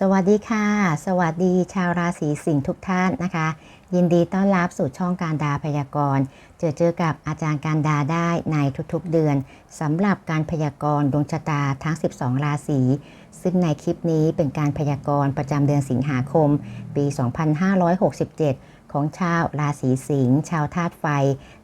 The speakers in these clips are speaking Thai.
สวัสดีค่ะ สวัสดีชาวราศีสิงห์ทุกท่านนะคะ ยินดีต้อนรับสู่ช่องการดาพยากรณ์เจอเจอกับอาจารย์การดาได้ในทุกๆเดือนสำหรับการพยากรณ์ดวงชะตาทั้ง 12 ราศีซึ่งในคลิปนี้เป็นการพยากรณ์ประจำเดือนสิงหาคม ปี 2567 ของชาวราศีสิงห์ชาวธาตุไฟ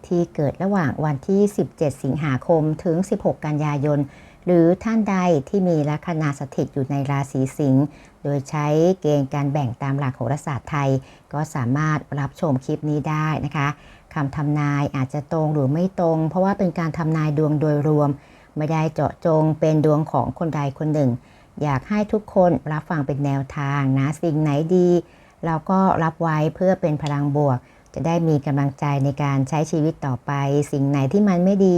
ที่เกิดระหว่างวันที่ 17 สิงหาคมถึง 16 กันยายน หรือท่านใดที่มีลัคนาสถิตอยู่ในราศีสิงห์โดยใช้เกณฑ์การแบ่งตามหลักโหราศาสตร์ไทย ก็สามารถรับชมคลิปนี้ได้นะคะคำทำนายอาจจะตรงหรือไม่ตรง เพราะว่าเป็นการทำนายดวงโดยรวม ไม่ได้เจาะจงเป็นดวงของคนใดคนหนึ่ง อยากให้ทุกคนรับฟังเป็นแนวทางนะสิ่งไหนดี เราก็รับไว้เพื่อเป็นพลังบวก จะได้มีกำลังใจในการใช้ชีวิตต่อไป สิ่งไหนที่มันไม่ดี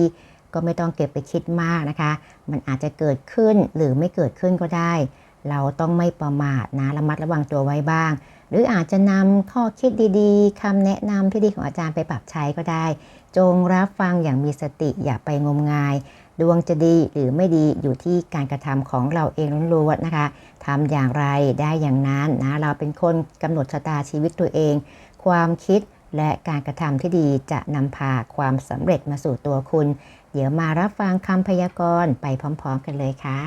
ก็ไม่ต้องเก็บไปคิดมากนะคะ มันอาจจะเกิดขึ้นหรือไม่เกิดขึ้นก็ได้ เราต้องไม่ประมาทนะ ระมัดระวังตัวไว้บ้าง หรืออาจจะนำข้อคิดดีๆคำแนะนำที่ดีของอาจารย์ไปปรับใช้ก็ได้ จงรับฟังอย่างมีสติอย่าไปงมงาย ดวงจะดีหรือไม่ดีอยู่ที่การกระทำของเราเองล้วนๆนะคะทำอย่างไรได้อย่างนั้นนะ เราเป็นคนกำหนดชะตาชีวิตตัวเอง ความคิดและการกระทำที่ดีจะนำพาความสำเร็จมาสู่ตัวคุณ เดี๋ยวมารับฟังคำพยากรณ์ไปพร้อมๆกันเลยค่ะ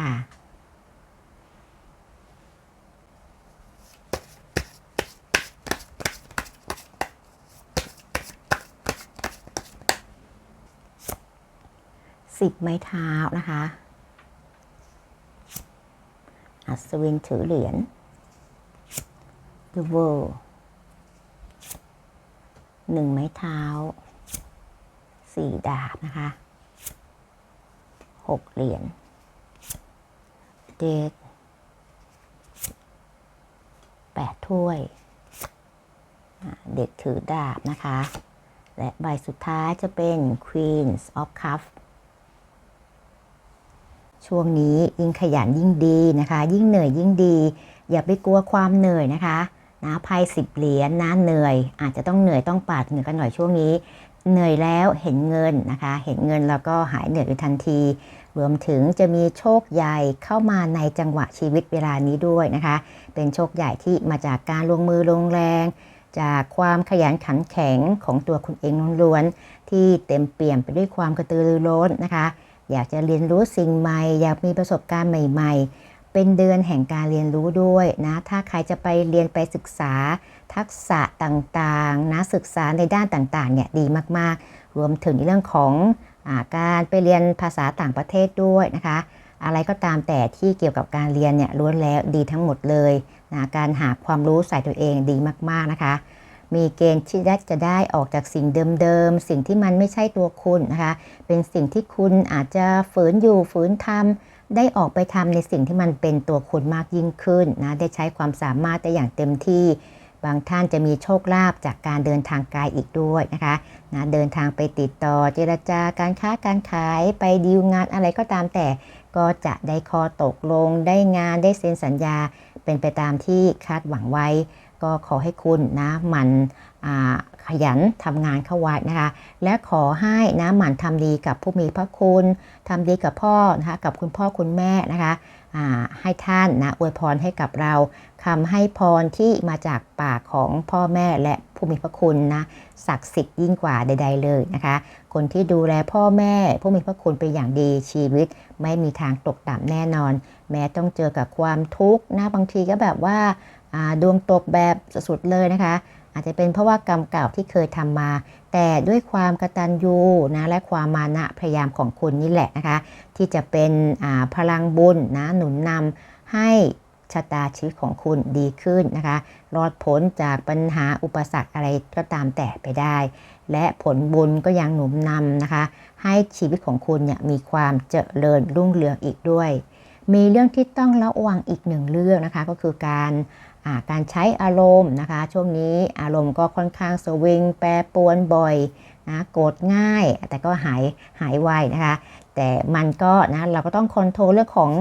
สิบไม้เท้านะคะ อัศวินถือเหรียญ The World หนึ่งไม้เท้า สี่ดาบนะคะ หกเหรียญเดดแปดถ้วย เด็กถือดาบนะคะ และใบสุดท้ายจะเป็น Queens of Cups ช่วงนี้ยิ่งขยันยิ่งดีนะคะ ยิ่งเหนื่อยยิ่งดี อย่าไปกลัวความเหนื่อยนะคะนะไพ่สิบเหรียญนะเหนื่อย อาจจะต้องเหนื่อยต้องปาดเหนื่อยกันหน่อยช่วงนี้ เหนื่อยแล้วเห็นเงินนะคะ เห็นเงินแล้วก็หายเหนื่อยทันที รวมถึงจะมีโชคใหญ่เข้ามาในจังหวะชีวิตเวลานี้ด้วยนะคะ เป็นโชคใหญ่ที่มาจากการลงมือลงแรง จากความขยันขันแข็งของตัวคุณเองล้วนๆที่เต็มเปี่ยมไปด้วยความกระตือรือร้นนะคะ อยากจะเรียนรู้สิ่งใหม่ อยากมีประสบการณ์ใหม่ ๆ เป็นเดือนแห่งการเรียนรู้ด้วยนะ ถ้าใครจะไปเรียนไปศึกษา ทักษะต่างๆนะศึกษาในด้านต่างๆเนี่ยดีมากๆ รวมถึงในเรื่องของอาการไปเรียนภาษาต่างประเทศด้วยนะคะ อะไรก็ตามแต่ที่เกี่ยวกับการเรียนเนี่ยล้วนแล้วดีทั้งหมดเลยนะการหาความรู้ใส่ตัวเองดีมากๆนะคะ มีเกณฑ์ที่จะได้ออกจากสิ่งเดิมๆ สิ่งที่มันไม่ใช่ตัวคุณนะคะ เป็นสิ่งที่คุณอาจจะฝืนอยู่ฝืนทำได้ออกไปทำในสิ่งที่มันเป็นตัวคุณมากยิ่งขึ้นนะ ได้ใช้ความสามารถได้อย่างเต็มที่ บางท่านจะมีโชคลาภจากการเดินทางไกลอีกด้วยนะคะนะเดินทางไปติดต่อเจรจาการค้าการขายไปดีลงานอะไรก็ตามแต่ก็จะได้คอตกลง ได้งานได้เซ็นสัญญาเป็นไปตามที่คาดหวังไว้ ก็ขอให้คุณนะมัน ขยันทำงานเข้าไว้นะคะ และขอให้นะหมั่นทำดีกับผู้มีพระคุณทำดีกับพ่อนะคะกับคุณพ่อคุณแม่นะคะให้ท่านนะอวยพรให้กับเราคำให้พรที่มาจากปากของพ่อแม่และผู้มีพระคุณนะศักดิ์สิทธิ์ยิ่งกว่าใด ๆ เลยนะคะ คนที่ดูแลพ่อแม่ผู้มีพระคุณเป็นอย่างดีชีวิต ไม่มีทางตกต่ำแน่นอน แม้ต้องเจอกับความทุกข์นะบางทีก็แบบว่าดวงตกแบบสุดๆเลยนะคะ อาจจะเป็นเพราะว่ากรรมเก่าที่เคยทำมา แต่ด้วยความกตัญญูนะและความมานะพยายามของคุณนี่แหละนะคะที่จะเป็นพลังบุญนะหนุนนำให้ชะตาชีวิตของคุณดีขึ้นนะคะ รอดพ้นจากปัญหาอุปสรรคอะไรก็ตามแต่ไปได้ และผลบุญก็ยังหนุนนำนะคะ ให้ชีวิตของคุณเนี่ยมีความเจริญรุ่งเรืองอีกด้วย มีเรื่องที่ต้องระวังอีกหนึ่งเรื่องนะคะ ก็คือการ การใช้อารมณ์นะคะ ช่วงนี้อารมณ์ก็ค่อนข้างสวิงแปรปรวนบ่อยนะโกรธง่าย แต่ก็หายหายไวนะคะ แต่มันก็นะเราก็ต้องคอนโทรลเรื่องของ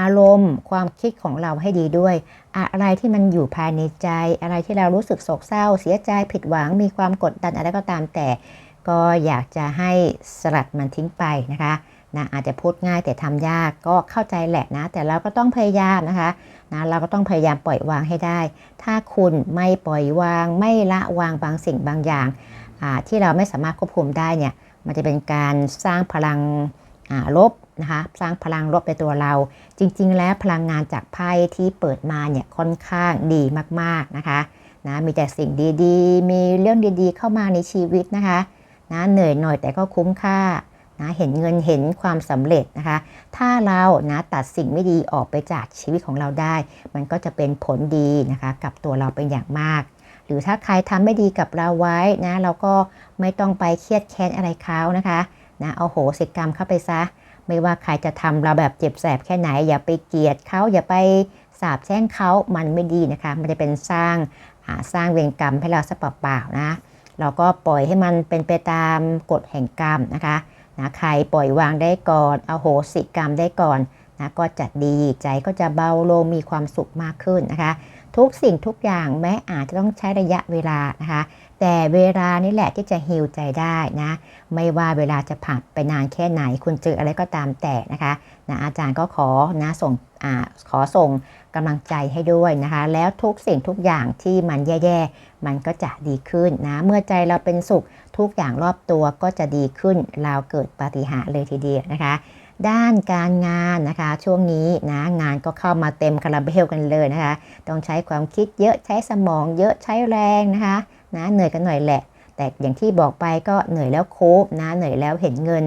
อารมณ์ ความคิดของเราให้ดีด้วย อะไรที่มันอยู่ภายในใจ อะไรที่เรารู้สึกโศกเศร้า เสียใจผิดหวัง มีความกดดันอะไรก็ตามแต่ ก็อยากจะให้สลัดมันทิ้งไปนะคะ นะอาจจะพูดง่ายแต่ทำยากก็เข้าใจแหละนะ แต่เราก็ต้องพยายามนะคะนะเราก็ต้องพยายามปล่อยวางให้ได้ ถ้าคุณไม่ปล่อยวางไม่ละวางบางสิ่งบางอย่างที่เราไม่สามารถควบคุมได้เนี่ยมันจะเป็นการสร้างพลังลบนะคะสร้างพลังลบในตัวเรา จริง ๆ แล้วพลังงานจากไพ่ที่เปิดมาเนี่ยค่อนข้างดีมากๆนะคะนะมีแต่สิ่งดีๆ มีเรื่องดีๆ เข้ามาในชีวิตนะคะนะเหนื่อยหน่อยแต่ก็คุ้มค่า นะเห็นเงินเห็นความสำเร็จนะคะ ถ้าเรานะตัดสิ่งไม่ดีออกไปจากชีวิตของเราได้ มันก็จะเป็นผลดีนะคะกับตัวเราเป็นอย่างมาก หรือถ้าใครทำไม่ดีกับเราไว้นะเราก็ไม่ต้องไปเครียดแค้นอะไรเขานะคะนะเอาโหสิกรรมเข้าไปซะ ไม่ว่าใครจะทำเราแบบเจ็บแสบแค่ไหน อย่าไปเกลียดเขาอย่าไปสาบแช่งเขามันไม่ดีนะคะ มันจะเป็นสร้างสร้างเวรกรรมให้เราสะเปล่าๆนะเราก็ปล่อยให้มันเป็นไปตามกฎแห่งกรรมนะคะ นะใครปล่อยวางได้ก่อนเอาโหสิกรรมได้ก่อนนะก็จะดีใจก็จะเบาลงมีความสุขมากขึ้นนะคะ ทุกสิ่งทุกอย่างแม้อาจจะต้องใช้ระยะเวลานะคะ แต่เวลานี่แหละที่จะฮิวใจได้นะ ไม่ว่าเวลาจะผ่านไปนานแค่ไหน คุณเจออะไรก็ตามแต่นะคะนะอาจารย์ก็ขอนะส่งอขอส่งกำลังใจให้ด้วยนะคะ แล้วทุกสิ่งทุกอย่างที่มันแย่ๆ มันก็จะดีขึ้นนะ เมื่อใจเราเป็นสุขทุกอย่างรอบตัวก็จะดีขึ้น เราเกิดปาฏิหาริย์เลยทีเดียวนะคะ ด้านการงานนะคะ ช่วงนี้นะงานก็เข้ามาเต็มคาราเบลกันเลยนะคะ ต้องใช้ความคิดเยอะใช้สมองเยอะใช้แรงนะคะ นะเหนื่อยกันหน่อยแหละ แต่อย่างที่บอกไปก็เหนื่อยแล้วโคบนะเหนื่อยแล้วเห็นเงิน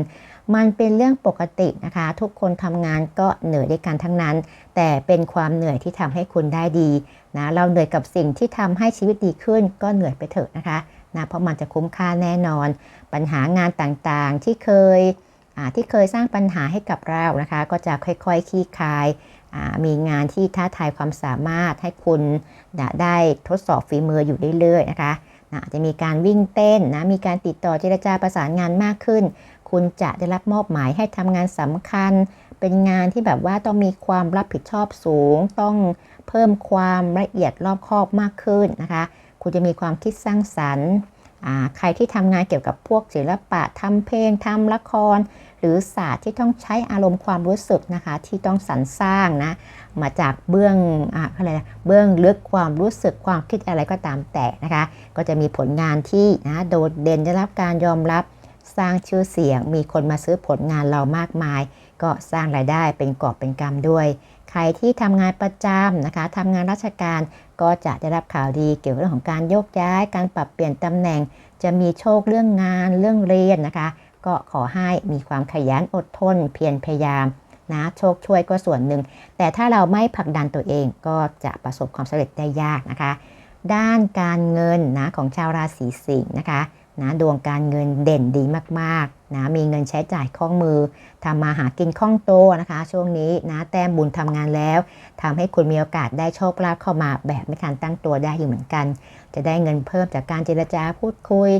มันเป็นเรื่องปกตินะคะ ทุกคนทำงานก็เหนื่อยด้วยกันทั้งนั้น แต่เป็นความเหนื่อยที่ทำให้คุณได้ดีนะเราเหนื่อยกับสิ่งที่ทำให้ชีวิตดีขึ้น ก็เหนื่อยไปเถอะนะคะนะเพราะมันจะคุ้มค่าแน่นอน ปัญหางานต่างๆที่เคยที่เคยสร้างปัญหาให้กับเรานะคะ ก็จะค่อยๆคลี่คลายมีงานที่ท้าทายความสามารถให้คุณได้ทดสอบฝีมืออยู่เรื่อยๆนะคะ นะจะมีการวิ่งเต้นนะมีการติดต่อเจรจาประสานงานมากขึ้น คุณจะได้รับมอบหมายให้ทำงานสำคัญ เป็นงานที่แบบว่าต้องมีความรับผิดชอบสูง ต้องเพิ่มความละเอียดรอบคอบมากขึ้นนะคะ คุณจะมีความคิดสร้างสรรค์ใครที่ทำงานเกี่ยวกับพวกศิลปะทำเพลงทำละคร หรือศาสตร์ที่ต้องใช้อารมณ์ความรู้สึกนะคะ ที่ต้องสรรสร้างนะ มาจากเบื้องอะไรเบื้องลึกความรู้สึกความคิดอะไรก็ตามแต่นะคะ ก็จะมีผลงานที่นะโดดเด่นได้รับการยอมรับสร้างชื่อเสียง มีคนมาซื้อผลงานเรามากมาย ก็สร้างรายได้เป็นกอบเป็นกำด้วย ใครที่ทำงานประจำนะคะทำงานราชการก็จะได้รับข่าวดีเกี่ยวกับเรื่องของการโยกย้าย การปรับเปลี่ยนตำแหน่ง จะมีโชคเรื่องงานเรื่องเรียนนะคะ ก็ขอให้มีความขยันอดทน เพียรพยายาม นะโชคช่วยก็ส่วนหนึ่ง แต่ถ้าเราไม่ผลักดันตัวเองก็จะประสบความสำเร็จได้ยากนะคะ ด้านการเงินนะของชาวราศีสิงห์นะคะนะดวงการเงินเด่นดีมากๆนะมีเงินใช้จ่ายคล่องมือทำมาหากินคล่องโตนะคะ ช่วงนี้นะแต้มบุญทำงานแล้วทำให้คุณมีโอกาสได้โชคลาภเข้ามาแบบไม่ทันตั้งตัวได้อยู่เหมือนกัน จะได้เงินเพิ่มจากการเจรจาพูดคุย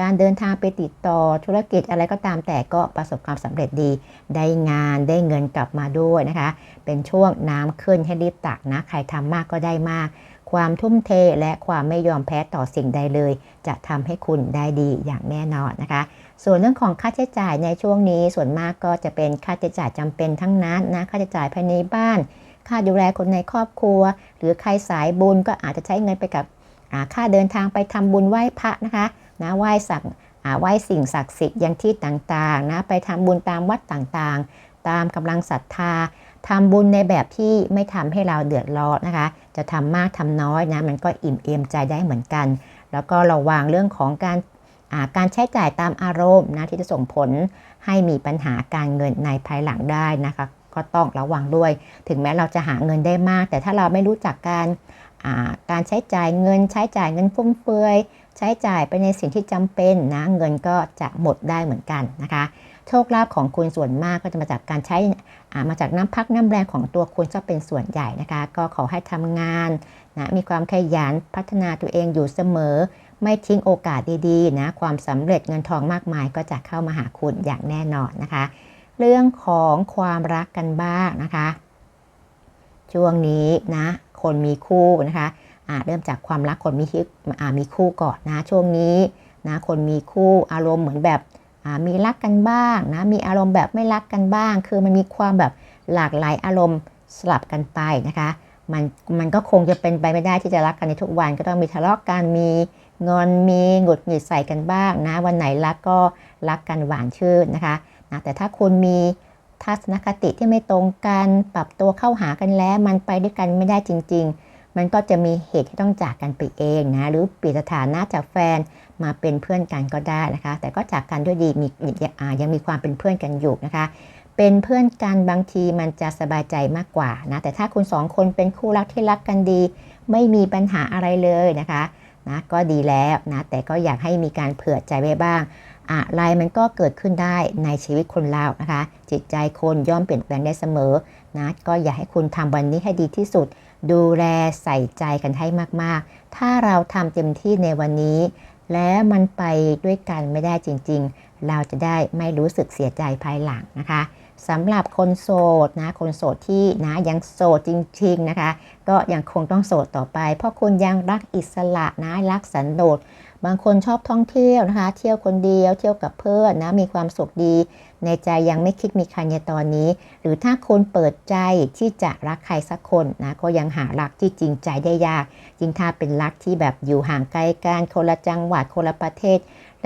การเดินทางไปติดต่อธุรกิจอะไรก็ตามแต่ก็ประสบความสำเร็จดี ได้งานได้เงินกลับมาด้วยนะคะ เป็นช่วงน้ำขึ้นให้รีบตักนะ ใครทำมากก็ได้มาก ความทุ่มเทและความไม่ยอมแพ้ต่อสิ่งใดเลย จะทำให้คุณได้ดีอย่างแน่นอนนะคะส่วนเรื่องของค่าใช้จ่ายในช่วงนี้ส่วนมากก็จะเป็นค่าใช้จ่ายจำเป็นทั้งนั้นนะค่าใช้จ่ายภายในบ้าน ค่าดูแลคนในครอบครัว หรือใครสายบุญก็อาจจะใช้เงินไปกับค่าเดินทางไปทำบุญไหว้พระนะคะ นะไหว้สักไหว้สิ่งศักดิ์สิทธิ์ยังที่ต่างๆนะไปทำบุญตามวัดต่างๆ ตามกำลังศรัทธาทำบุญในแบบที่ไม่ทำให้เราเดือดร้อนนะคะ จะทำมากทำน้อยนะมันก็อิ่มเอมใจได้เหมือนกัน แล้วก็ระวังเรื่องของการการใช้จ่ายตามอารมณ์นะที่จะส่งผลให้มีปัญหาการเงินในภายหลังได้นะคะ ก็ต้องระวังด้วย ถึงแม้เราจะหาเงินได้มาก แต่ถ้าเราไม่รู้จักการการใช้จ่ายเงิน ใช้จ่ายเงินฟุ่มเฟือย ใช้จ่ายไปในสิ่งที่จำเป็นนะเงินก็จะหมดได้เหมือนกันนะคะโชคลาภของคุณส่วนมากก็จะมาจากการใช้มาจากน้ำพักน้ำแรงของตัวคุณจะเป็นส่วนใหญ่นะคะ ก็ขอให้ทำงานนะมีความขยันพัฒนาตัวเองอยู่เสมอ ไม่ทิ้งโอกาสดีๆนะความสำเร็จเงินทองมากมายก็จะเข้ามาหาคุณอย่างแน่นอนนะคะ เรื่องของความรักกันบ้างนะคะ ช่วงนี้นะคนมีคู่นะคะ เริ่มจากความรักคนมีมีคู่ก่อนนะช่วงนี้นะคนมีคู่อารมณ์เหมือนแบบมีรักกันบ้างนะมีอารมณ์แบบไม่รักกันบ้าง คือมันมีความแบบหลากหลายอารมณ์สลับกันไปนะคะมันมันก็คงจะเป็นไปไม่ได้ที่จะรักกันในทุกวัน ก็ต้องมีทะเลาะกันมีงอนมีหงุดหงิดใส่กันบ้างนะวันไหนรักก็รักกันหวานชื่นนะคะนะแต่ถ้าคุณมีทัศนคติที่ไม่ตรงกันปรับตัวเข้าหากันแล้ว มันไปด้วยกันไม่ได้จริง ๆ มันก็จะมีเหตุที่ต้องจากกันไปเองนะหรือเปลี่ยนสถานะจากแฟนมาเป็นเพื่อนกันก็ได้นะคะ แต่ก็จากกันด้วยดีมียังมีความเป็นเพื่อนกันอยู่นะคะ เป็นเพื่อนกันบางทีมันจะสบายใจมากกว่านะแต่ถ้าคุณสองคนเป็นคู่รักที่รักกันดี ไม่มีปัญหาอะไรเลยนะคะนะก็ดีแล้วนะแต่ก็อยากให้มีการเผื่อใจไว้บ้างอะไรมันก็เกิดขึ้นได้ในชีวิตคนเรานะคะ จิตใจคนย่อมเปลี่ยนแปลงได้เสมอนะก็อยากให้คุณทำวันนี้ให้ดีที่สุด ดูแลใส่ใจกันให้มากๆ ถ้าเราทำเต็มที่ในวันนี้ แล้วมันไปด้วยกันไม่ได้จริง ๆ เราจะได้ไม่รู้สึกเสียใจภายหลังนะคะสำหรับคนโสดนะ คนโสดที่นะยังโสดจริง ๆ นะคะ ก็ยังคงต้องโสดต่อไป เพราะคุณยังรักอิสระนะรักสันโดษ บางคนชอบท่องเที่ยวนะคะ เที่ยวคนเดียว เที่ยวกับเพื่อนนะ มีความสุขดี ในใจยังไม่คิดมีใครในตอนนี้ หรือถ้าคนเปิดใจที่จะรักใครสักคนนะ ก็ยังหารักที่จริงใจได้ยากยิ่งถ้าเป็นรักที่แบบอยู่ห่างไกลกันคนละจังหวัดคนละประเทศ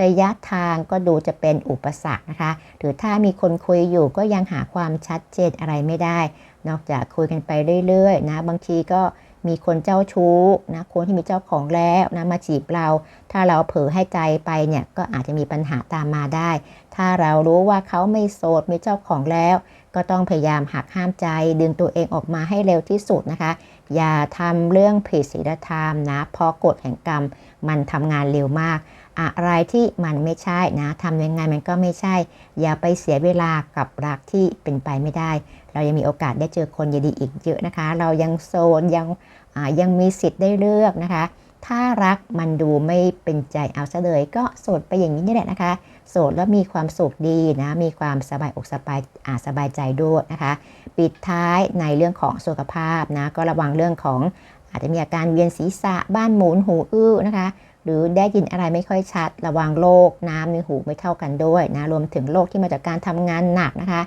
ระยะทางก็ดูจะเป็นอุปสรรคนะคะ หรือถ้ามีคนคุยอยู่ก็ยังหาความชัดเจนอะไรไม่ได้ นอกจากคุยกันไปเรื่อยๆ นะ บางทีก็ มีคนเจ้าชู้นะคนที่มีเจ้าของแล้วนะมาจีบเรา ถ้าเราเผลอให้ใจไปเนี่ยก็อาจจะมีปัญหาตามมาได้ ถ้าเรารู้ว่าเขาไม่โสดมีเจ้าของแล้ว ก็ต้องพยายามหักห้ามใจ ดึงตัวเองออกมาให้เร็วที่สุดนะคะ อย่าทำเรื่องผิดศีลธรรมนะเพราะกฎแห่งกรรมมันทำงานเร็วมาก อะไรที่มันไม่ใช่นะทำยังไงมันก็ไม่ใช่ อย่าไปเสียเวลากับรักที่เป็นไปไม่ได้ เรายังมีโอกาสได้เจอคนดีๆอีกเยอะนะคะ เรายังโซนยังยังมีสิทธิ์ได้เลือกนะคะ ถ้ารักมันดูไม่เป็นใจเอาซะเลย ก็โสดไปอย่างนี้นี่แหละนะคะ โสดแล้วมีความสุขดีนะ มีความสบายอกสบายอาสบายใจด้วยนะคะ ปิดท้ายในเรื่องของสุขภาพนะ ก็ระวังเรื่องของ อาจจะมีอาการเวียนศีรษะบ้านหมุนหูอื้อนะคะ หรือได้ยินอะไรไม่ค่อยชัด ระวังโรคน้ำในหูไม่เท่ากันด้วยนะรวมถึงโรคที่มาจากการทำงานหนักนะคะ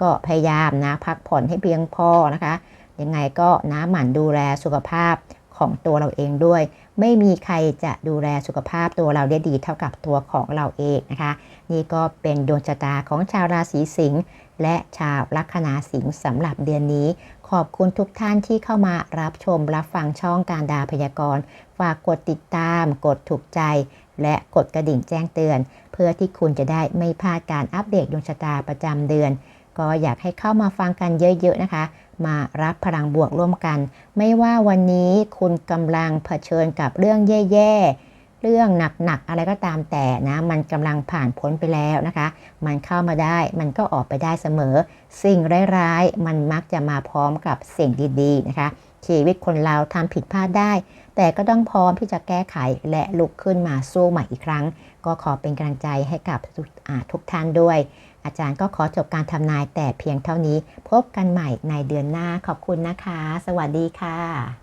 ก็พยายามนะพักผ่อนให้เพียงพอนะคะยังไงก็น้ำหมั่นดูแลสุขภาพของตัวเราเองด้วย ไม่มีใครจะดูแลสุขภาพตัวเราได้ดีเท่ากับตัวของเราเองนะคะ นี่ก็เป็นดวงชะตาของชาวราศีสิงห์ และชาวลัคนาสิงห์สำหรับเดือนนี้ ขอบคุณทุกท่านที่เข้ามารับชมรับฟังช่องการดาพยากรณ์ ฝากกดติดตาม กดถูกใจ และกดกระดิ่งแจ้งเตือน เพื่อที่คุณจะได้ไม่พลาดการอัปเดตดวงชะตาประจำเดือน ก็อยากให้เข้ามาฟังกันเยอะๆนะคะ มารับพลังบวกร่วมกัน ไม่ว่าวันนี้คุณกำลังเผชิญกับเรื่องแย่ๆ เรื่องหนักๆอะไรก็ตามแต่นะ มันกำลังผ่านพ้นไปแล้วนะคะ มันเข้ามาได้มันก็ออกไปได้เสมอ สิ่งร้ายๆ มันมักจะมาพร้อมกับสิ่งดีๆนะคะ ชีวิตคนเราทำผิดพลาดได้ แต่ก็ต้องพร้อมที่จะแก้ไขและลุกขึ้นมาสู้ใหม่อีกครั้ง ก็ขอเป็นกำลังใจให้กับทุกท่านด้วย อาจารย์ก็ขอจบการทำนายแต่เพียงเท่านี้ พบกันใหม่ในเดือนหน้าขอบคุณนะคะ สวัสดีค่ะ